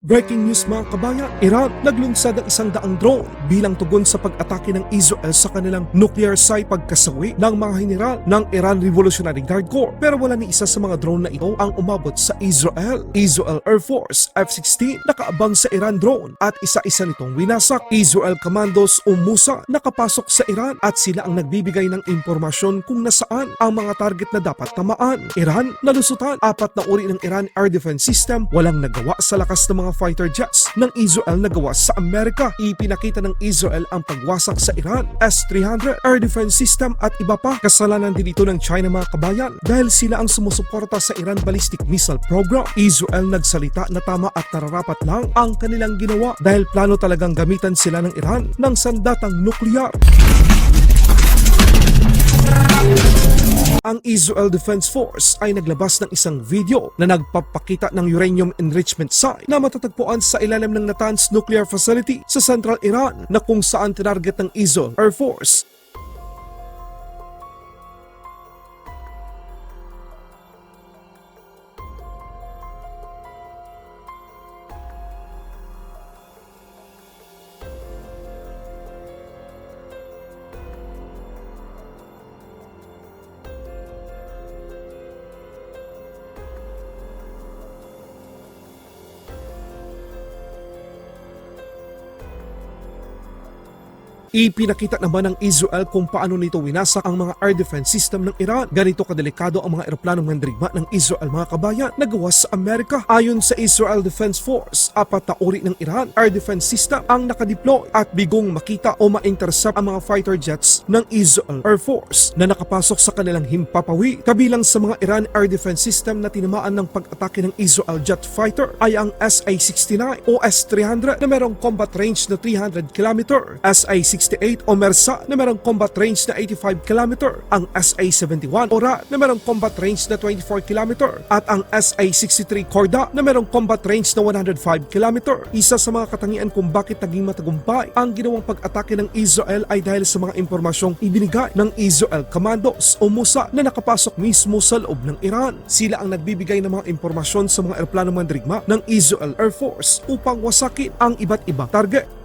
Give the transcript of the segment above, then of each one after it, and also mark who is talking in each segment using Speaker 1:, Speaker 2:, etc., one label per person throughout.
Speaker 1: Breaking news mga kabayan, Iran naglunsad ang isang daang drone bilang tugon sa pag-atake ng Israel sa kanilang nuclear site pagkasawi ng mga general ng Iran Revolutionary Guard Corps. Pero wala ni isa sa mga drone na ito ang umabot sa Israel. Israel Air Force F-16 nakaabang sa Iran drone at isa-isa nitong winasak. Israel Commandos o Musa nakapasok sa Iran at sila ang nagbibigay ng impormasyon kung nasaan ang mga target na dapat tamaan. Iran nalusutan apat na uri ng Iran Air Defense System walang nagawa sa lakas ng mga fighter jets ng Israel na gawa sa Amerika. Ipinakita ng Israel ang pagwasak sa Iran, S-300 Air Defense System at iba pa. Kasalanan din ito ng China mga kabayan dahil sila ang sumusuporta sa Iran Ballistic Missile Program. Israel nagsalita na tama at nararapat lang ang kanilang ginawa dahil plano talagang gamitan sila ng Iran ng sandatang nuklear. Ang Israel Defense Force ay naglabas ng isang video na nagpapakita ng uranium enrichment site na matatagpuan sa ilalim ng Natanz Nuclear Facility sa Central Iran na kung saan tinarget ng Israel Air Force Ipinakita naman ng Israel kung paano nito winasak ang mga air defense system ng Iran. Ganito kadelikado ang mga eroplanong mandirigma ng Israel mga kabayan na gawa sa Amerika. Ayon sa Israel Defense Force, apat na uri ng Iran air defense system ang nakadeploy at bigong makita o ma-intercept ang mga fighter jets ng Israel Air Force na nakapasok sa kanilang himpapawi. Kabilang sa mga Iran air defense system na tinamaan ng pag-atake ng Israel jet fighter ay ang SA-69 o S-300 na merong combat range na 300 km, SA-68 o Mersa na merong combat range na 85 km, ang SA-71 o Ra na merong combat range na 24 km, at ang SA-63 Corda na merong combat range na 105 km. Isa sa mga katangian kung bakit naging matagumpay ang ginawang pag-atake ng Israel ay dahil sa mga impormasyong ibinigay ng Israel Commandos o Musa na nakapasok mismo sa loob ng Iran. Sila ang nagbibigay ng mga impormasyon sa mga eroplano mandirigma ng Israel Air Force upang wasakin ang iba't ibang target.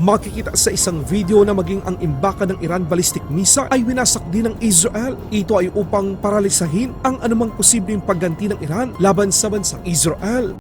Speaker 1: Makikita sa isang video na maging ang imbaka ng Iran ballistic missile ay winasak din ng Israel. Ito ay upang paralisahin ang anumang posibleng pagganti ng Iran laban sa bansang Israel.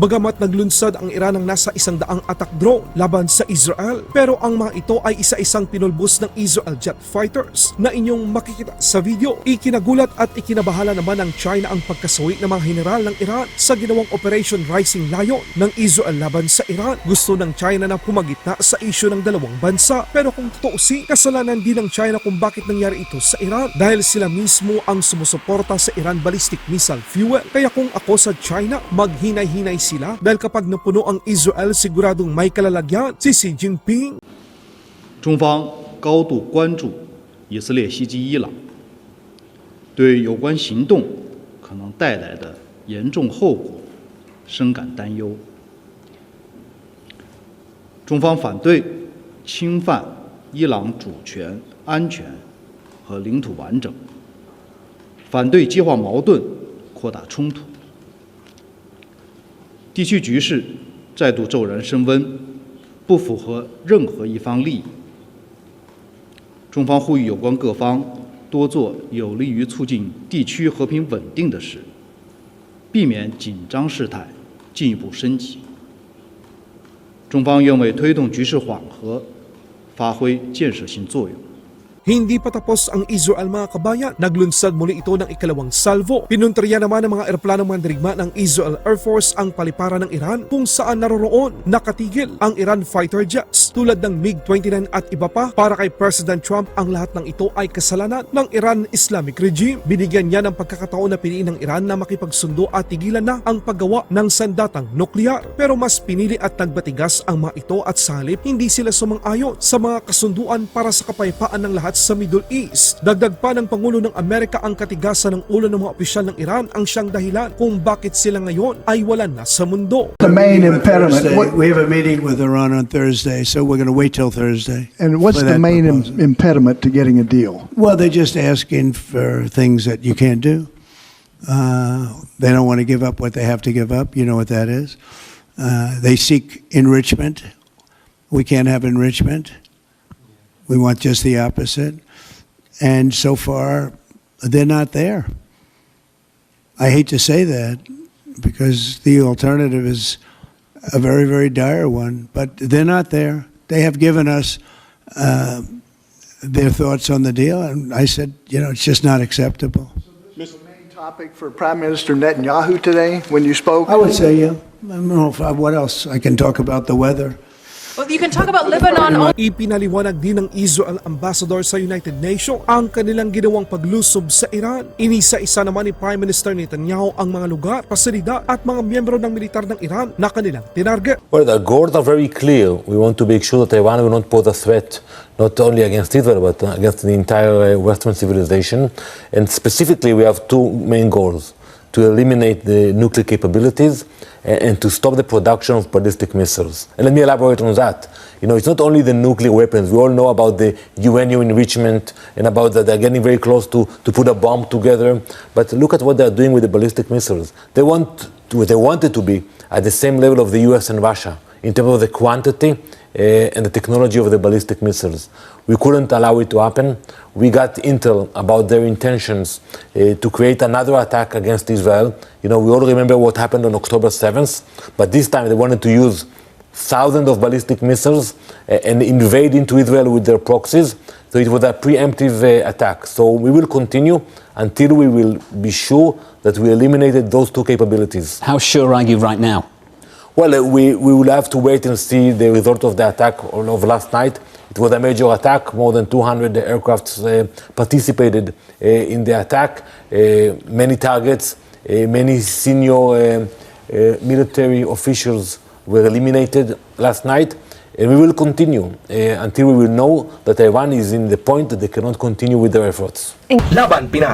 Speaker 1: Bagamat naglunsad ang Iran ng nasa isang daang attack drone laban sa Israel, pero ang mga ito ay isa-isang pinulbos ng Israel jet fighters na inyong makikita sa video. Ikinagulat at ikinabahala naman ng China ang pagkasawi ng mga general ng Iran sa ginawang Operation Rising Lion ng Israel laban sa Iran. Gusto ng China na pumagitna sa isyu ng dalawang bansa. Pero kung tutuusin, kasalanan din ng China kung bakit nangyari ito sa Iran dahil sila mismo ang sumusuporta sa Iran ballistic missile fuel. Kaya kung ako sa China, maghinay-hinay sila dahil kapag napuno ang Israel siguradong may kalalagyan si Xi Jinping.
Speaker 2: 中方高度关注以色列袭击伊朗对有关行动可能带来的严重后果深感担忧。中方反对侵犯伊朗主权、安全和领土完整，反对激化矛盾、扩大冲突。 地区局势再度骤然升温，不符合任何一方利益，中方呼吁有关各方多做有利于促进地区和平稳定的事，避免紧张事态进一步升级。中方愿为推动局势缓和发挥建设性作用。
Speaker 1: Hindi pa tapos ang Israel mga kabayan. Naglunsad muli ito ng ikalawang salvo. Pinunteriya naman ng mga eroplanong mandirigma ng Israel Air Force ang paliparan ng Iran kung saan naroroon nakatigil ang Iran fighter jets tulad ng MiG-29 at iba pa para kay President Trump ang lahat ng ito ay kasalanan ng Iran Islamic Regime. Binigyan niya ng pagkakataon na piliin ng Iran na makipagsundo at tigilan na ang paggawa ng sandatang nuklear. Pero mas pinili at nagbatigas ang mga ito at sa halip hindi sila sumang-ayon sa mga kasunduan para sa kapayapaan ng lahat sa Middle East. Dagdag pa ng Pangulo ng Amerika ang katigasan ng ulo ng mga opisyal ng Iran ang siyang dahilan kung bakit sila ngayon ay wala na sa mundo.
Speaker 3: the main impediment? What-
Speaker 4: We have a meeting with Iran on Thursday, so we're going to wait till Thursday.
Speaker 3: And what's the main im-
Speaker 4: proposal.
Speaker 3: impediment to getting a deal?
Speaker 4: Well, they're just asking for things that you can't do. Uh, they don't want to give up what they have to give up. You know what that is. Uh, they seek enrichment. We can't have enrichment. We want just the opposite. And so far, they're not there. I hate to say that because the alternative is a very, very dire one, but they're not there. They have given us uh, their thoughts on the deal, and I said, you know, it's just not acceptable.
Speaker 3: Main topic for Prime Minister Netanyahu today when you spoke?
Speaker 4: I would say, yeah. I don't know if, what else I can talk about the weather.
Speaker 5: Well, you can talk about Lebanon
Speaker 1: Ipinaliwanag din ng Israel Ambassador sa United Nations ang kanilang ginawang paglusob sa Iran. Inisa-isa naman ni Prime Minister Netanyahu ang mga lugar, pasilidad at mga miyembro ng militar ng Iran na kanilang tinarget.
Speaker 6: Well, the goals are very clear. We want to make sure that Iran will not pose a threat not only against Israel but against the entire uh, Western civilization. And specifically, we have two main goals: to eliminate the nuclear capabilities and, and to stop the production of ballistic missiles. And let me elaborate on that. You know, it's not only the nuclear weapons. We all know about the uranium enrichment and about that they're getting very close to, to put a bomb together. But look at what they're doing with the ballistic missiles. They want to, they want it to be at the same level of the US and Russia in terms of the quantity uh, and the technology of the ballistic missiles. We couldn't allow it to happen. We got intel about their intentions uh, to create another attack against Israel. You know, we all remember what happened on October 7th, but this time they wanted to use thousands of ballistic missiles uh, and invade into Israel with their proxies. So it was a preemptive attack. So we will continue until we will be sure that we eliminated those two capabilities.
Speaker 7: How sure are you right now?
Speaker 6: Well, uh, we, we will have to wait and see the result of the attack of of last night. It was a major attack. More than 200 aircrafts uh, participated uh, in the attack. Uh, many targets, uh, many senior uh, military officials were eliminated last night. And we will continue until we will know that Iran is in the point that they cannot continue with their efforts.
Speaker 8: Laban Pinas.